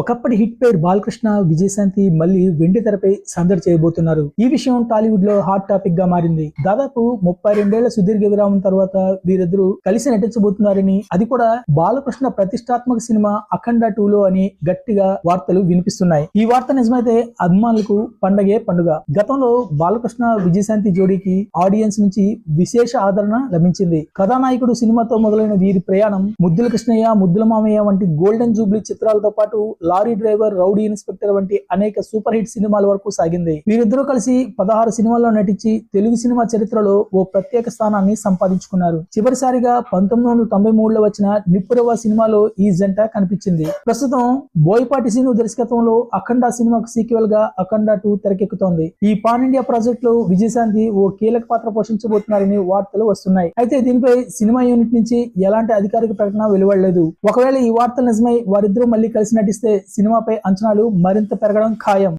ఒకప్పటి హిట్ పేర్ బాలకృష్ణ విజయశాంతి మళ్ళీ వెండి తెరపై సందడి చేయబోతున్నారు. ఈ విషయం టాలీవుడ్లో హాట్ టాపిక్గా మారింది. దాదాపు ముప్పై రెండేళ్ళ సుదీర్ఘ విరామం తర్వాత వీరిద్దరూ కలిసి నటించబోతున్నారని అది కూడా బాలకృష్ణ ప్రతిష్టాత్మక సినిమా అఖండ టూ లో అని గట్టిగా వార్తలు వినిపిస్తున్నాయి. ఈ వార్త నిజమైతే అభిమానులకు పండగే పండుగ. గతంలో బాలకృష్ణ విజయశాంతి జోడీకి ఆడియన్స్ నుంచి విశేష ఆదరణ లభించింది. కథానాయకుడు సినిమాతో మొదలైన వీరి ప్రయాణం ముద్దుల కృష్ణయ్య ముద్దుల మామయ్య వంటి గోల్డెన్ జూబ్లీ చిత్రాలతో పాటు లారీ డ్రైవర్ రౌడీ ఇన్స్పెక్టర్ వంటి అనేక సూపర్ హిట్ సినిమాల వరకు సాగింది. వీరిద్దరూ కలిసి పదహారు సినిమాల్లో నటించి తెలుగు సినిమా చరిత్రలో ఓ ప్రత్యేక స్థానాన్ని సంపాదించుకున్నారు. చివరిసారిగా పంతొమ్మిది వందల తొంభై మూడులో వచ్చిన నిప్పురవ సినిమాలో ఈ జంట కనిపించింది. ప్రస్తుతం బోయపాటి సీను దర్శకత్వంలో అఖండ సినిమాకు సీక్వెల్గా అఖండ టూ తెరకెక్కుతోంది. ఈ పాన్ ఇండియా ప్రాజెక్ట్లో విజయశాంతి ఓ కీలక పాత్ర పోషించబోతున్నారని వార్తలు వస్తున్నాయి. అయితే దీనిపై సినిమా యూనిట్ నుంచి ఎలాంటి అధికారిక ప్రకటన వెలువడలేదు. ఒకవేళ ఈ వార్తలు నిజమై వారిద్దరూ మళ్ళీ కలిసి నటిస్తే సినిమాపై అంచనాలు మరింత పెరగడం ఖాయం.